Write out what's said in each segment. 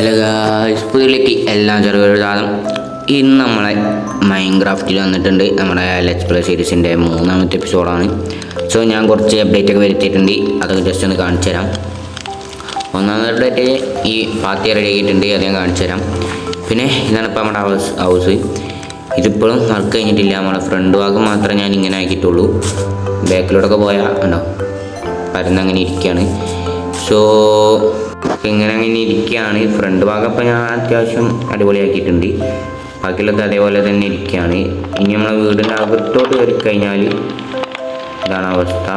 Hello guys പുതിയതിലേക്ക് എല്ലാം സാധനം. ഇന്ന് നമ്മളെ മൈൻക്രാഫ്റ്റിൽ വന്നിട്ടുണ്ട്. നമ്മുടെ ലെറ്റ്സ് പ്ലേ സീരീസിന്റെ മൂന്നാമത്തെ എപ്പിസോഡാണ് സോ ഞാൻ കുറച്ച് അപ്ഡേറ്റ് ഒക്കെ വരുത്തിയിട്ടുണ്ട്. അതൊക്കെ ജസ്റ്റ് ഒന്ന് കാണിച്ചു തരാം. ഒന്നാമത്തെ അപ്ഡേറ്റ് ഈ പാത്തി റെഡി ആക്കിയിട്ടുണ്ട് അത് ഞാൻ കാണിച്ചു തരാം. പിന്നെ ഇതാണ് ഇപ്പോൾ നമ്മുടെ ഹൗസ് ഹൗസ് ഇതിപ്പോഴും വർക്ക് കഴിഞ്ഞിട്ടില്ല. നമ്മുടെ ഫ്രണ്ട് ഭാഗം മാത്രമേ ഞാൻ ഇങ്ങനെ ആക്കിയിട്ടുള്ളൂ. ബാക്കിലോട്ടൊക്കെ പോയാൽ ഉണ്ടോ പരന്നങ്ങനെ ഇരിക്കുകയാണ്. സോ ഇങ്ങനെ അങ്ങനെ ഇരിക്കുകയാണ് ഫ്രണ്ട് ഭാഗം ഇപ്പം ഞാൻ അത്യാവശ്യം അടിപൊളിയാക്കിയിട്ടുണ്ട്. ബാക്കിയുള്ളത് അതേപോലെ തന്നെ ഇരിക്കുകയാണ് ഇനി നമ്മളെ വീടിന്റെ അകത്തോട്ട് കയറി കഴിഞ്ഞാൽ ഇതാണ് അവസ്ഥ.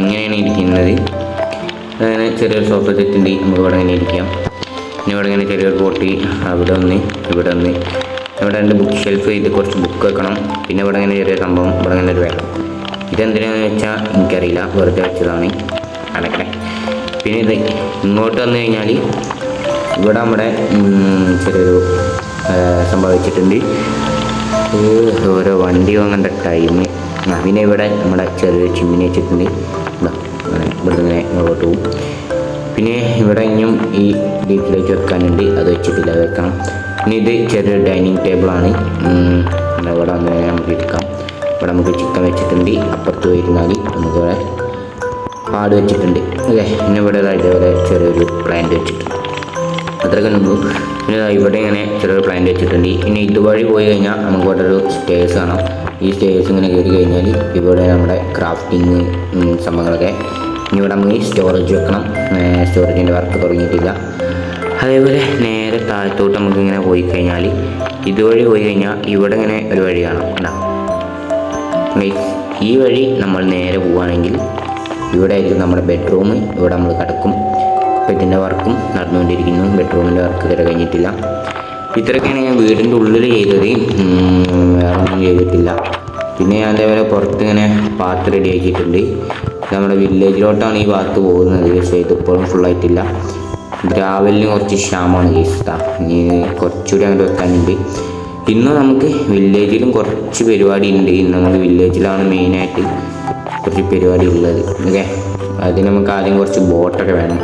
ഇങ്ങനെയാണ് ഇരിക്കുന്നത്. അങ്ങനെ ചെറിയൊരു സോഫ സെറ്റുണ്ട് നമുക്ക് ഇവിടെ ഇങ്ങനെ ഇരിക്കാം. പിന്നെ ഇവിടെ ഇങ്ങനെ ചെറിയൊരു പോട്ടി അവിടെ ഒന്ന് ഇവിടെ ഒന്ന്. ഇവിടെ രണ്ട് ബുക്ക് ഷെൽഫ് ചെയ്ത് കുറച്ച് ബുക്ക് വെക്കണം. പിന്നെ ഇവിടെ ഇങ്ങനെ ചെറിയ സംഭവം ഇവിടെ ഇങ്ങനെ ഒരു വേണം ഇതെന്തിനാന്ന് വെച്ചാൽ എനിക്കറിയില്ല. വെറുതെ വെച്ചതാണ്. അടക്കട്ടെ പിന്നെ ഇത് ഇങ്ങോട്ട് വന്നു കഴിഞ്ഞാൽ ഇവിടെ നമ്മുടെ ചെറിയൊരു ആ, സംഭവം വെച്ചിട്ടുണ്ട് ഏഹ്, ഓരോ വണ്ടി വാങ്ങേണ്ട ടൈം പിന്നെ ഇവിടെ നമ്മുടെ ചെറിയൊരു ചിമ്മിനി വെച്ചിട്ടുണ്ട്. ഇവിടെ ഇങ്ങനെ ഇങ്ങോട്ട് പോകും പിന്നെ ഇവിടെ ഇനിയും ഈ ഡീപ് വെക്കാനുണ്ട്. അത് വെച്ചിട്ടില്ല അത് വെക്കണം. പിന്നെ ഇത് ചെറിയൊരു ഡൈനിങ് ടേബിളാണ് ഇവിടെ വന്നു കഴിഞ്ഞാൽ നമുക്ക് ഇരിക്കാം ഇവിടെ നമുക്ക് ചിക്കൻ വെച്ചിട്ടുണ്ട്. അപ്പുറത്ത് പോയിരുന്നാൽ നമുക്കിവിടെ പാട് വെച്ചിട്ടുണ്ട്. ഓക്കെ പിന്നെ ഇവിടെ ഇതേപോലെ ചെറിയൊരു പ്ലാന്റ് വെച്ചിട്ടുണ്ട്. അത്രയൊക്കെ ഉള്ളൂ. പിന്നെ ഇവിടെ ഇങ്ങനെ ചെറിയൊരു പ്ലാന്റ് വെച്ചിട്ടുണ്ട്. ഇനി ഇതുവഴി പോയി കഴിഞ്ഞാൽ നമുക്ക് ഇവിടെ ഒരു സ്റ്റേഴ്സ് കാണാം. ഈ സ്റ്റേഴ്സ് ഇങ്ങനെ കയറി കഴിഞ്ഞാൽ ഇവിടെ നമ്മുടെ ക്രാഫ്റ്റിങ് സംഭവങ്ങളൊക്കെ. ഇനി ഇവിടെ നമുക്ക് സ്റ്റോറേജ് വെക്കണം. സ്റ്റോറേജിന്റെ വർക്ക് തുടങ്ങിയിട്ടില്ല. അതേപോലെ നേരെ താഴത്തോട്ട് നമുക്ക് ഇങ്ങനെ പോയി കഴിഞ്ഞാൽ ഇതുവഴി പോയി കഴിഞ്ഞാൽ ഇവിടെ ഇങ്ങനെ ഒരു വഴി കാണാം. ഈ വഴി നമ്മൾ നേരെ പോവുകയാണെങ്കിൽ ഇവിടെ ആയിരിക്കും നമ്മുടെ ബെഡ്റൂം ഇവിടെ നമ്മൾ കിടക്കും. ബെഡിന്റെ വർക്കും നടന്നുകൊണ്ടിരിക്കുന്നു. ബെഡ്റൂമിന്റെ വർക്ക് ഇതുവരെ കഴിഞ്ഞിട്ടില്ല. ഇത്രയൊക്കെയാണ് ഞാൻ വീടിന്റെ ഉള്ളിൽ ചെയ്തത്. വേറെ ഒന്നും ചെയ്തിട്ടില്ല. പിന്നെ ഞാൻ അതേപോലെ പുറത്ത് ഇങ്ങനെ പാത്ത് റെഡി ആക്കിയിട്ടുണ്ട്. നമ്മുടെ വില്ലേജിലോട്ടാണ് ഈ പാത്ത് പോകുന്നത്. പക്ഷേ ഇതിപ്പോഴും ഫുള്ളായിട്ടില്ല ഗ്രാവലിന് കുറച്ച് ക്ഷാമമാണ് കേസ് ഇനി കുറച്ചുകൂടി അങ്ങോട്ട് വെക്കാനുണ്ട്. ഇന്ന് നമുക്ക് വില്ലേജിലും കുറച്ച് പരിപാടി ഉണ്ട്. ഇന്ന് നമുക്ക് വില്ലേജിലാണ് മെയിനായിട്ട് കുറച്ച് പരിപാടി ഉള്ളത്. ഓക്കെ? അതിന് നമുക്ക് ആദ്യം കുറച്ച് ബോട്ടൊക്കെ വേണം.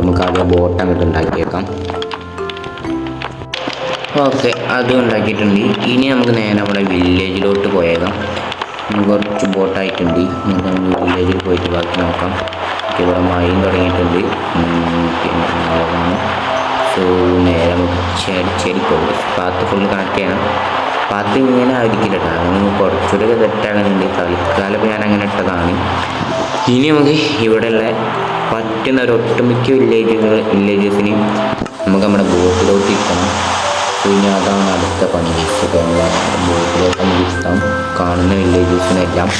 നമുക്ക് ആദ്യം ബോട്ട് അങ്ങോട്ട് ഉണ്ടാക്കിയേക്കാം. ഓക്കെ അതും ഉണ്ടാക്കിയിട്ടുണ്ട്. ഇനി നമുക്ക് നേരെ നമ്മുടെ വില്ലേജിലോട്ട് പോയേക്കാം. നമുക്ക് കുറച്ച് ബോട്ടായിട്ടുണ്ട്. നമുക്ക് വില്ലേജിൽ പോയിട്ട് ബാക്കി നോക്കാം. ഇവിടെ മഴയും തുടങ്ങിയിട്ടുണ്ട്. സോ നേരെ നമുക്ക് ചെടി ചെടി പോകും പാത്ത് ഫുള്ള് കണക്ട് ചെയ്യണം. പാത്ത് ഇങ്ങനെ ആയിരിക്കില്ല കേട്ടോ കുറച്ചുകൂടെ തെറ്റാകുന്നുണ്ട് തൽക്കാലം ഞാൻ അങ്ങനെ ഇട്ടതാണ്. ഇനി നമുക്ക് ഇവിടെയുള്ള പറ്റുന്ന ഒരു ഒട്ടുമിക്ക വില്ലേജുകൾ വില്ലേജസിന് നമുക്ക് നമ്മുടെ ബോട്ടിലോട്ട് ഇരിക്കണം പിന്നെ അതാണ് അടുത്ത പണി. ബോട്ടിലോട്ട് ഇഷ്ടം കാണുന്ന വില്ലേജസിനെല്ലാം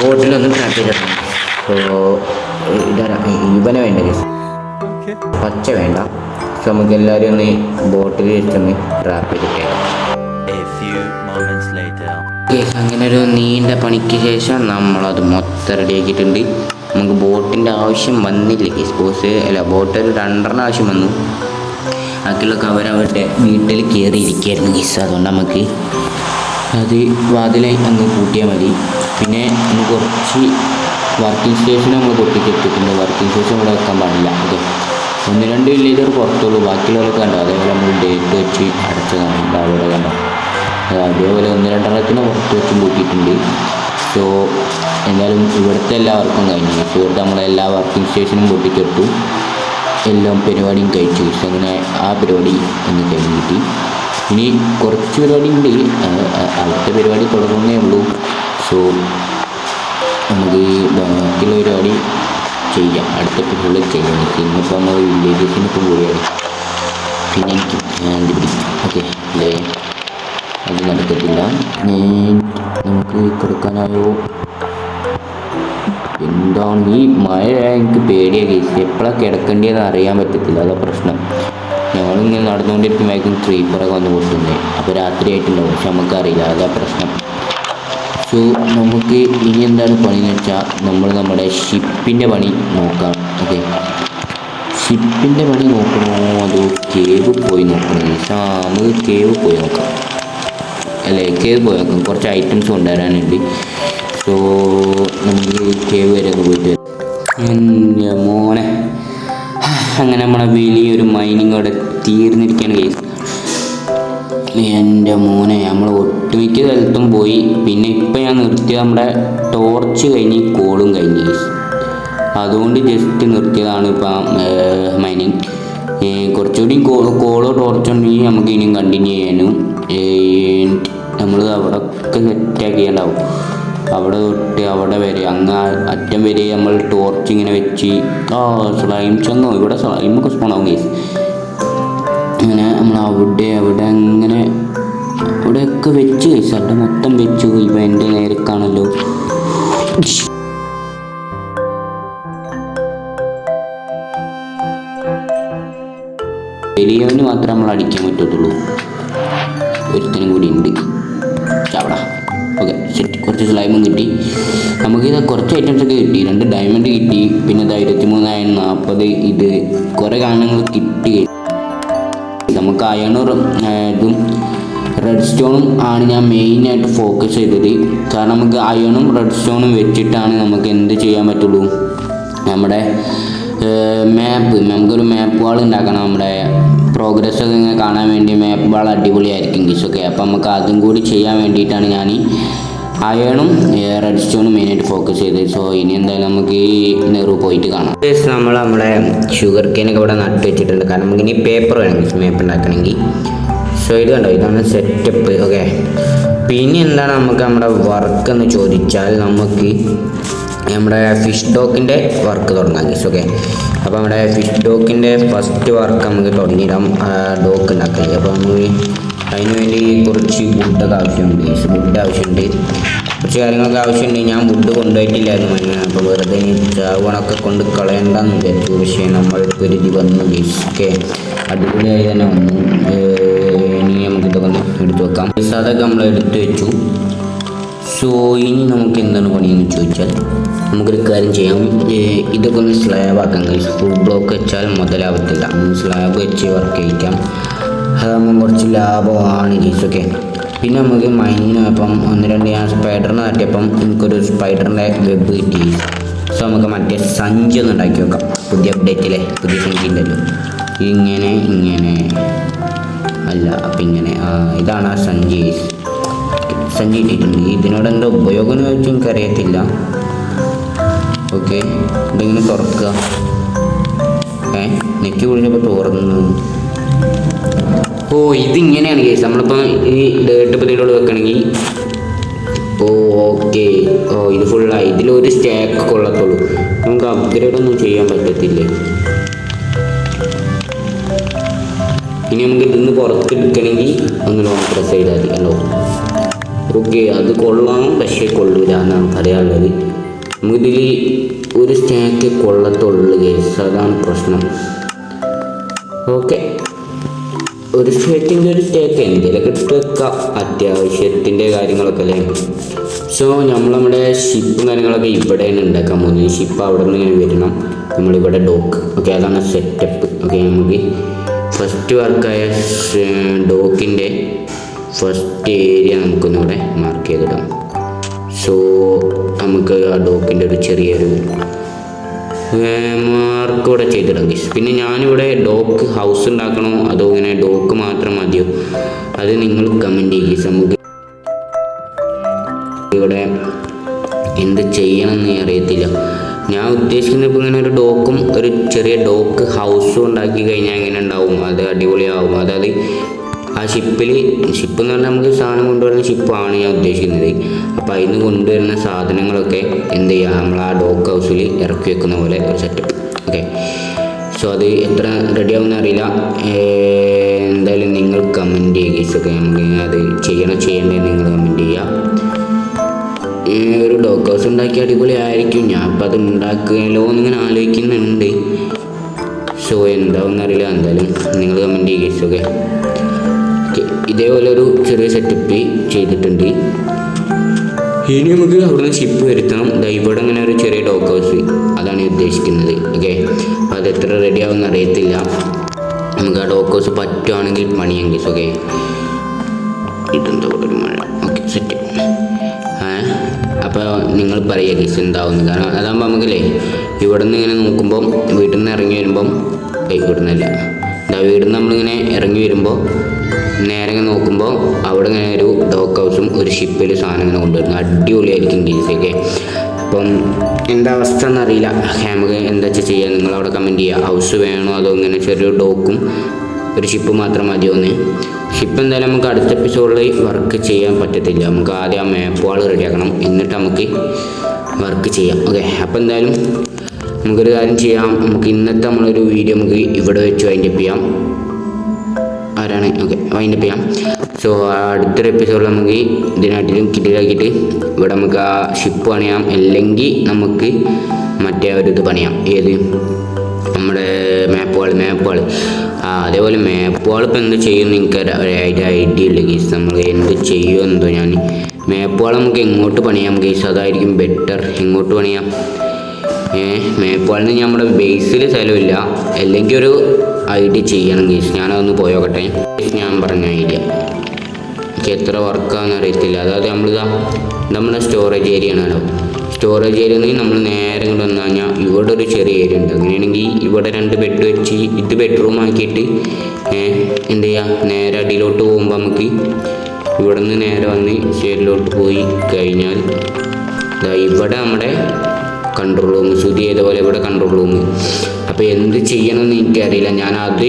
ബോട്ടിലൊന്നും ട്രാപ്പ് ചെയ്തിട്ടുണ്ട് സോ ഇതാ ഇവനെ വേണ്ട പച്ച വേണ്ട. സോ നമുക്ക് എല്ലാവരും ഒന്ന് ബോട്ടിൽ വെച്ചൊന്ന് ട്രാപ്പ് ചെയ്തിട്ടേക്കാം. അങ്ങനെ ഒരു നീണ്ട പണിക്ക് ശേഷം നമ്മളത് മൊത്തം റെഡിയാക്കിയിട്ടുണ്ട് നമുക്ക് ബോട്ടിന്റെ ആവശ്യം വന്നില്ല. കേസ് ബോസ് അല്ല ബോട്ട് ഒരു രണ്ടെണ്ണം ആവശ്യം വന്നു. ബാക്കിയുള്ളൊക്കെ അവരവരുടെ വീട്ടിൽ കയറിയിരിക്കുകയായിരുന്നു കേസ് അതുകൊണ്ട് നമുക്ക് അത് വാതിലായി അങ്ങ് കൂട്ടിയാൽ മതി. പിന്നെ നമുക്ക് കുറച്ച് വർക്കിംഗ് സ്റ്റേഷൻ നമ്മൾ പൊട്ടിച്ചെടുത്തിട്ടുണ്ട്. വർക്കിംഗ് സ്റ്റേഷൻ ഇവിടെ വെക്കാൻ പാടില്ല. ഓക്കെ ഒന്ന് രണ്ട് വില്ലേജർ പുറത്തുള്ളൂ. ബാക്കിയുള്ളവരൊക്കെ കണ്ടോ? അതേപോലെ നമ്മൾ ഡേറ്റ് വെച്ച് അടച്ചതാണ്. അവിടെ കണ്ടോ? അതേപോലെ ഒന്ന് രണ്ടെണ്ണത്തിന് പുറത്ത് വെച്ചും കൂട്ടിയിട്ടുണ്ട്. സോ എന്തായാലും ഇവിടുത്തെ എല്ലാവർക്കും കഴിഞ്ഞു. സോ നമ്മളെ എല്ലാ വർക്കിംഗ് സ്റ്റേഷനും പൊട്ടിച്ചെടുത്തു എല്ലാം പരിപാടിയും കഴിച്ചു. സോ അങ്ങനെ ആ പരിപാടി ഒന്ന് കഴിഞ്ഞ് കിട്ടി. ഇനി കുറച്ച് പരിപാടി ഉണ്ട്. അടുത്ത പരിപാടി തുടങ്ങുന്നേ ഉള്ളൂ. സോ നമുക്ക് ബാക്കിയുള്ള പരിപാടി ചെയ്യാം. അടുത്ത പരിപാടി ചെയ്യാം. ഇന്നിപ്പോൾ നമ്മൾ വില്ലേജസിന് പോവുകയാണ്. പിന്നെ എനിക്ക് ഓക്കെ അല്ലേ അത് നടക്കത്തില്ല. നീ നമുക്ക് കൊടുക്കാനായോ? എന്താണ് ഈ മഴ എനിക്ക് പേടിയാ കേസ് എപ്പോഴാണ് കിടക്കേണ്ടതെന്ന് അറിയാൻ പറ്റത്തില്ല. അതാ പ്രശ്നം. ഞങ്ങളിങ്ങനെ നടന്നുകൊണ്ടിരിക്കുമ്പോഴേക്കും ക്രീപ്പറൊക്കെ വന്ന് പൊട്ടുന്നത് അപ്പോൾ രാത്രി ആയിട്ടുണ്ടാവും പക്ഷെ നമുക്കറിയില്ല. അതാ പ്രശ്നം. സോ നമുക്ക് ഇനി എന്താണ് പണി എന്ന് വെച്ചാൽ നമ്മൾ നമ്മുടെ ഷിപ്പിന്റെ പണി നോക്കാം. ഓക്കെ ഷിപ്പിന്റെ പണി നോക്കണോ അതോ കേവ് പോയി നോക്കണോ? നമുക്ക് കേവ് പോയി നോക്കാം. അല്ലേ? കേവ് പോയി കുറച്ച് ഐറ്റംസ് കൊണ്ടുവരാനുണ്ട്. സോ നമുക്ക് കേവ് വരെയൊക്കെ പോയിട്ട്. എന്റെ മോനെ. അങ്ങനെ നമ്മളെ വലിയൊരു മൈനിങ് അവിടെ തീർന്നിരിക്കുകയാണ് കേസ് എന്റെ മോനെ നമ്മൾ ഒട്ടുമിക്ക സ്ഥലത്തും പോയി. പിന്നെ ഇപ്പം ഞാൻ നിർത്തിയത് നമ്മുടെ ടോർച്ച് കഴിഞ്ഞ് കോളും കഴിഞ്ഞ് അതുകൊണ്ട് ജസ്റ്റ് നിർത്തിയതാണ് ഇപ്പം മൈനിങ് കുറച്ചുകൂടി കോളോ ടോർച്ചോ ഉണ്ടെങ്കിൽ നമുക്ക് ഇനിയും കണ്ടിന്യൂ ചെയ്യാനും. നമ്മൾ അവിടെ ഒക്കെ സെറ്റാക്കിയുണ്ടാവും അവിടെ തൊട്ട് അവിടെ വരെ. അങ്ങ് അറ്റം വരെ നമ്മൾ ടോർച്ച് ഇങ്ങനെ വെച്ച് ആ സ്ലൈം ചങ്ങോ ഇവിടെ സ്ലൈം സ്ലൈമൊക്കെ സ്പോണാവും കേസ് അങ്ങനെ നമ്മൾ അവിടെ അവിടെ അങ്ങനെ അവിടെയൊക്കെ വെച്ച് കേസ് അവിടെ മൊത്തം വെച്ചു ഇപ്പം എന്റെ നേരക്കാണല്ലോ. വലിയവന് മാത്രമേ നമ്മൾ അടിക്കാൻ പറ്റത്തുള്ളൂ. ഒരുത്തനും കൂടി ഉണ്ട്. ചവട ഓക്കെ സെറ്റ് കുറച്ച് സ്ലൈമും കിട്ടി. നമുക്കിത് കുറച്ച് ഐറ്റംസ് ഒക്കെ കിട്ടി. രണ്ട് ഡയമണ്ട് കിട്ടി. പിന്നെ ഇതാ ഇരുപത്തി മൂന്നായിരം നാൽപ്പത് ഇത് കുറേ കാരണങ്ങൾ കിട്ടി. നമുക്ക് അയണൂറും ഇതും റെഡ് സ്റ്റോണും ആണ് ഞാൻ മെയിനായിട്ട് ഫോക്കസ് ചെയ്തത്. കാരണം നമുക്ക് അയണും റെഡ് സ്റ്റോണും വെച്ചിട്ടാണ് നമുക്ക് എന്ത് ചെയ്യാൻ പറ്റുള്ളൂ. നമ്മുടെ മാപ്പ് നമുക്കൊരു മാപ്പ് വാൾ ഉണ്ടാക്കണം നമ്മുടെ പ്രോഗ്രസ് ഒക്കെ ഇങ്ങനെ കാണാൻ വേണ്ടി മാപ്പ് വാൾ അടിപൊളിയായിരിക്കും ഗീസ് ഒക്കെ അപ്പം നമുക്ക് അതും കൂടി ചെയ്യാൻ വേണ്ടിയിട്ടാണ് ഞാൻ അയണും റെഡ് സ്റ്റോണും മെയിനായിട്ട് ഫോക്കസ് ചെയ്തത്. സോ ഇനി എന്തായാലും നമുക്ക് ഈ നെറു പോയിട്ട് കാണാം. നമ്മൾ നമ്മുടെ ഷുഗർ കെയിനൊക്കെ ഇവിടെ നട്ട് വെച്ചിട്ടുണ്ട്. കാരണം നമുക്ക് ഇനി പേപ്പർ വേണമെങ്കിൽ മാപ്പ് ഉണ്ടാക്കണമെങ്കിൽ. സോ ഇത് കണ്ടോ? ഇതാണ് സെറ്റപ്പ് ഓക്കെ പിന്നെ എന്താണ് നമുക്ക് നമ്മുടെ വർക്ക് എന്ന് ചോദിച്ചാൽ നമുക്ക് നമ്മുടെ ഫിഷ് ഡോക്കിന്റെ വർക്ക് തുടങ്ങാം ഗീസ് ഓക്കെ അപ്പോൾ നമ്മുടെ ഫിഷ് ഡോക്കിന്റെ ഫസ്റ്റ് വർക്ക് നമുക്ക് തുടങ്ങിയിടാം. ഡോക്ക് ഉണ്ടാക്കാൻ അപ്പോൾ നമുക്ക് അതിന് വേണ്ടി കുറച്ച് വുഡൊക്കെ ആവശ്യമുണ്ട്. വുഡ് ആവശ്യമുണ്ട്. കുറച്ച് കാര്യങ്ങളൊക്കെ ആവശ്യമുണ്ട്. ഞാൻ വുഡ് കൊണ്ടുപോയിട്ടില്ലായിരുന്നു മഞ്ഞ അപ്പോൾ വെറുതെ ഇനി ചാവണമൊക്കെ കൊണ്ട് കളയണ്ടെന്ന് വിചാരിച്ചു. പക്ഷേ നമ്മൾ ഇത് വന്നു. ഗീസ് ഓക്കെ അടിപൊളിയായി തന്നെ വന്നു. ഇനി നമുക്കിതൊക്കെ ഒന്ന് എടുത്ത് വെക്കാം. അതൊക്കെ നമ്മൾ എടുത്ത് വെച്ചു. സോ ഇനി നമുക്ക് എന്താണ് പണിയെന്ന് ചോദിച്ചാൽ നമുക്കൊരു കാര്യം ചെയ്യാം. ഇതൊക്കെ ഒന്ന് സ്ലാബ് ആക്കാം ഗൈസ് ഫുൾ ബ്ലോക്ക് വെച്ചാൽ മുതലാവത്തില്ല. സ്ലാബ് വെച്ച് വർക്ക് ചെയ്യിക്കാം. അതാകുമ്പോൾ കുറച്ച് ലാഭമാണ് ഗൈസ് ഓക്കെ പിന്നെ നമുക്ക് മൈനിന് അപ്പം ഒന്ന് രണ്ട് ഞാൻ സ്പൈഡറിനെ തട്ടിയപ്പം എനിക്കൊരു സ്പൈഡറിന്റെ വെബ് കിട്ടി. സോ നമുക്ക് മറ്റേ സഞ്ചി ഒന്ന് ഉണ്ടാക്കി വെക്കാം. പുതിയ അപ്ഡേറ്റിലെ പുതിയ സഞ്ചി ഉണ്ടല്ലോ. ഇങ്ങനെ ഇങ്ങനെ. അല്ല അപ്പം ഇങ്ങനെ. ഇതാണ് ആ സഞ്ചി. ഗൈസ് കിട്ടിയിട്ടുണ്ട് ഇതിനോട് എന്താ ഉപയോഗം എന്ന് വെച്ചാൽ എനിക്കറിയത്തില്ല. ഓക്കെ ഇതിങ്ങനെ തുറക്കുക? ഏ നെറ്റ് കുഴിഞ്ഞപ്പോൾ തുറന്നു. ഓ ഇതിങ്ങനെയാണ് കേസ്. നമ്മളിപ്പോൾ ഈ ഡേട്ട് പതിനോട് വെക്കണമെങ്കിൽ ഓ ഓക്കെ. ഓ ഇത് ഫുള്ളായി ഇതിലൊരു സ്റ്റാക്ക് കൊള്ളത്തുള്ളൂ. നമുക്ക് അപ്ഗ്രേഡ് ഒന്നും ചെയ്യാൻ പറ്റത്തില്ലേ? ഇനി നമുക്ക് ഇതിന്ന് പുറത്തെടുക്കണമെങ്കിൽ ഒന്ന് ലോങ് പ്രസ് ചെയ്താൽ മതി. ഹലോ ഓക്കെ അത് കൊള്ളാം പക്ഷേ കൊള്ളൂല എന്നാണ് പറയാനുള്ളത്. നമുക്കിതിൽ ഒരു സ്റ്റാക്ക് കൊള്ളത്തുള്ളു കേസ് അതാണ് പ്രശ്നം. ഓക്കെ ഒരു സ്റ്റേറ്റിന്റെ ഒരു സ്റ്റാക്ക് എന്തെങ്കിലുമൊക്കെ ഇട്ട് അത്യാവശ്യത്തിന്റെ കാര്യങ്ങളൊക്കെ അല്ലേ? സോ നമ്മൾ നമ്മുടെ ഷിപ്പും കാര്യങ്ങളൊക്കെ ഇവിടെയാണ് ഉണ്ടാക്കാൻ പോകുന്നത്. ഷിപ്പ് അവിടെ നിന്ന് ഇങ്ങനെ വരണം. നമ്മളിവിടെ ഡോക്ക് ഓക്കെ അതാണ് സെറ്റപ്പ് ഓക്കെ നമുക്ക് ഫസ്റ്റ് വർക്കായ ഡോക്കിന്റെ ഫസ്റ്റ് ഏരിയ നമുക്കൊന്നിവിടെ മാർക്ക് ചെയ്തിടാം. സോ നമുക്ക് ആ ഡോക്കിന്റെ ഒരു ചെറിയൊരു മാർക്ക് ഇവിടെ ചെയ്തിടാം ഗീസ് പിന്നെ ഞാനിവിടെ ഡോക്ക് ഹൗസ് ഉണ്ടാക്കണോ? അതോ ഇങ്ങനെ ഡോക്ക് മാത്രം മതിയോ? അത് നിങ്ങൾ കമന്റ് ചെയ്യുക നമുക്ക് ഇവിടെ എന്ത് ചെയ്യണമെന്ന് അറിയത്തില്ല. ഞാൻ ഉദ്ദേശിക്കുന്നത് ഇപ്പോൾ ഇങ്ങനെ ഒരു ഡോക്കും ഒരു ചെറിയ ഡോക്ക് ഹൗസും ഉണ്ടാക്കി കഴിഞ്ഞാൽ എങ്ങനെ ഉണ്ടാവും? അത് അടിപൊളിയാവും. അതായത് ആ ഷിപ്പിൽ ഷിപ്പ് എന്ന് പറഞ്ഞാൽ നമുക്ക് സാധനം കൊണ്ടുവരുന്ന ഷിപ്പാണ് ഞാൻ ഉദ്ദേശിക്കുന്നത്. അപ്പോൾ അതിന് കൊണ്ടുവരുന്ന സാധനങ്ങളൊക്കെ എന്ത് ചെയ്യുക നമ്മൾ ആ ഡോക്ക് ഹൗസിൽ ഇറക്കി വെക്കുന്ന പോലെ ഒരു സെറ്റപ്പ് ഓക്കെ സോ അത് എത്ര റെഡി ആവുമെന്ന് അറിയില്ല. എന്തായാലും നിങ്ങൾ കമന്റ് ചെയ്യുക ഈസൊക്കെ നമുക്ക് അത് ചെയ്യണോ ചെയ്യേണ്ടത് നിങ്ങൾ കമന്റ് ചെയ്യുക. ഒരു ഡോഗ് ഹൗസ് ഉണ്ടാക്കി അടിപൊളിയായിരിക്കും. ഞാൻ അപ്പം അത് ഉണ്ടാക്കുകയല്ലോ എന്നിങ്ങനെ ആലോചിക്കുന്നുണ്ട്. സോ എന്താവും എന്നറിയില്ല എന്തായാലും നിങ്ങൾ കമന്റ് ചെയ്യുക ഈസൊക്കെ ഇതേപോലെ ഒരു ചെറിയ സെറ്റപ്പ് ചെയ്തിട്ടുണ്ട്. ഇനി നമുക്ക് അവിടുന്ന് ഷിപ്പ് വരുത്തണം. ഇവിടെ ഇങ്ങനെ ഒരു ചെറിയ ഡോക്ക് ഹൗസ് അതാണ് ഉദ്ദേശിക്കുന്നത്. ഓക്കെ അത് എത്ര റെഡി ആവുമെന്ന് അറിയത്തില്ല. നമുക്ക് ആ ഡോക്ക് ഹൗസ് പറ്റുവാണെങ്കിൽ പണിയെങ്കിൽ ഓക്കെ ഇതെന്താ ഒരു മഴ. ഓക്കെ സെറ്റ് അപ്പോൾ നിങ്ങൾ പറയുക ഗീസ് എന്താവുന്നു കാരണം അതാകുമ്പോൾ നമുക്കില്ലേ ഇവിടെ നിന്ന് ഇങ്ങനെ നോക്കുമ്പം വീട്ടിൽ നിന്ന് ഇറങ്ങി വരുമ്പം ഇവിടുന്നല്ല. വീട്ടിൽ നിന്ന് നമ്മളിങ്ങനെ ഇറങ്ങി വരുമ്പോൾ നേരെ നോക്കുമ്പോൾ അവിടെ ഇങ്ങനെ ഒരു ഡോക്ക് ഹൗസും ഒരു ഷിപ്പിൽ സാധനം ഇങ്ങനെ കൊണ്ടുവരുന്നു. അടിപൊളിയായിരിക്കും ഗീസൊക്കെ അപ്പം എന്താ അവസ്ഥ എന്നറിയില്ല നമുക്ക് എന്താ വെച്ചാൽ ചെയ്യുക നിങ്ങൾ അവിടെ കമന്റ് ചെയ്യുക ഹൗസ് വേണോ അതോ ഇങ്ങനെ ചെറിയൊരു ഡോക്കും ഒരു ഷിപ്പ് മാത്രം മതിയോ എന്ന്. ഷിപ്പ് എന്തായാലും നമുക്ക് അടുത്ത എപ്പിസോഡിൽ വർക്ക് ചെയ്യാൻ പറ്റത്തില്ല. നമുക്ക് ആദ്യം ആ മാപ്പുകൾ റെഡിയാക്കണം എന്നിട്ട് നമുക്ക് വർക്ക് ചെയ്യാം. ഓക്കെ അപ്പോൾ എന്തായാലും നമുക്കൊരു കാര്യം ചെയ്യാം. നമുക്ക് ഇന്നത്തെ നമ്മളൊരു വീഡിയോ നമുക്ക് ഇവിടെ വെച്ച് വൈൻഡപ്പ് ചെയ്യാം. ആരാണ് ഓക്കെ വൈൻഡപ്പ് ചെയ്യാം സോ അടുത്തൊരു എപ്പിസോഡിൽ നമുക്ക് ഇതിനാട്ടിലും കിട്ടിലാക്കിയിട്ട് ഇവിടെ നമുക്ക് ആ ഷിപ്പ് പണിയാം. അല്ലെങ്കിൽ നമുക്ക് മറ്റേ ഒരു ഇത് പണിയാം. ഏത്? നമ്മുടെ മാപ്പുകൾ മാപ്പുകൾ ആ അതേപോലെ മാപ്പുകൾ ഇപ്പോൾ എന്ത് ചെയ്യുമെന്ന് എനിക്ക് ഒരു ഐഡിയ ഇല്ല ഗീസ് നമ്മൾ എന്ത് ചെയ്യുമെന്നോ ഞാൻ മാപ്പുകൾ നമുക്ക് എങ്ങോട്ട് പണിയാം ഗീസ് അതായിരിക്കും ബെറ്റർ എങ്ങോട്ട് പണിയാം? ഏ മേപ്പാളിന് നമ്മുടെ ബേസിൽ സ്ഥലമില്ല അല്ലെങ്കിൽ ഒരു ഐഡിയ ചെയ്യണം ഗീസ് ഞാനതൊന്ന് പോയോക്കട്ടെ. ഞാൻ പറഞ്ഞ ഐഡിയ. എനിക്ക് എത്ര വർക്കാണെന്ന് അറിയത്തില്ല. അതായത് നമ്മളിതാ നമ്മുടെ സ്റ്റോറേജ് ഏരിയ ആണല്ലോ സ്റ്റോറേജ് ഏരിയ നമ്മൾ നേരെ ഇങ്ങോട്ട് വന്നു കഴിഞ്ഞാൽ ഇവിടെ ഒരു ചെറിയ ഏരിയ ഉണ്ട്. അങ്ങനെയാണെങ്കിൽ ഇവിടെ രണ്ട് ബെഡ് വെച്ച് ഇത് ബെഡ്റൂം ആക്കിയിട്ട് എന്ത് ചെയ്യുക നേരെ അടിയിലോട്ട് പോകുമ്പോൾ നമുക്ക് ഇവിടെ നിന്ന് നേരെ വന്ന് ചേരിലോട്ട് പോയി കഴിഞ്ഞാൽ ഇവിടെ നമ്മുടെ കൺട്രോൾ റൂം സുതി ചെയ്തപോലെ ഇവിടെ കൺട്രോൾ റൂം അപ്പോൾ എന്ത് ചെയ്യണമെന്ന് എനിക്കറിയില്ല. ഞാൻ അത്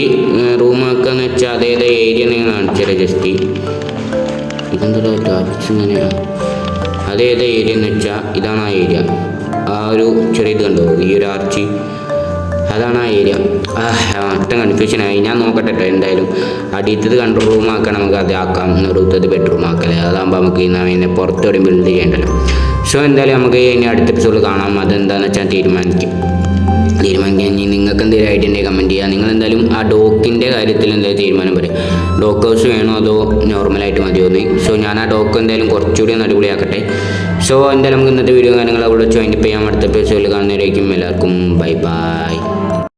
റൂമാക്കാന്ന് വെച്ചാൽ അതേത് ഏരിയ നിങ്ങൾ കാണിച്ചത് ജസ്റ്റ് ഇതെന്തോ ഗ്രാഫിക്സ് ഇങ്ങനെയാണ് അതേത് ഏരിയ എന്ന് വെച്ചാൽ ഇതാണ് ആ ഏരിയ ആ ഒരു ചെറിയ ഇത് കണ്ടോ? ഈ ഒരു ആർച്ച് അതാണ് ആ ഏരിയ ഒറ്റ കൺഫ്യൂഷനായി ഞാൻ നോക്കട്ടെ കേട്ടോ എന്തായാലും. അടിയത്തത് കൺട്രോൾ റൂം ആക്കാൻ നമുക്ക് അത് ആക്കാം. നടുത്തത് ബെഡ്റൂം ആക്കല്ലേ അതാകുമ്പോൾ നമുക്ക് ഇന്ന് പിന്നെ വരും ബിൽഡ് ചെയ്യണ്ടല്ലോ. സോ എന്തായാലും നമുക്ക് ഇനി അടുത്ത എപ്പിസോഡ് കാണാം. അതെന്താണെന്ന് വെച്ചാൽ തീരുമാനിക്കും. തീരുമാനിക്കാൻ നിങ്ങൾക്ക് എന്തെങ്കിലും ഐഡിയ ഉണ്ടെങ്കിൽ കമന്റ് ചെയ്യുക നിങ്ങൾ എന്തായാലും ആ ഡോക്കിന്റെ കാര്യത്തിൽ എന്തായാലും തീരുമാനം പറയും. ഡോക്ക് ഹൗസ് വേണോ അതോ നോർമലായിട്ട് മതിയോ എന്ന്. സോ ഞാൻ ആ ഡോക്ക് എന്തായാലും കുറച്ചുകൂടി ഒന്ന് അടിപൊളിയാക്കട്ടെ. സോ എന്തായാലും നമുക്ക് ഇന്നത്തെ വീഡിയോ കാര്യങ്ങൾ അവിടെ വെച്ച് അതിന്റെ ചെയ്യാം. അടുത്ത എപ്പിസോഡിൽ കാണുന്നവരായിരിക്കും എല്ലാവർക്കും ബൈ ബൈ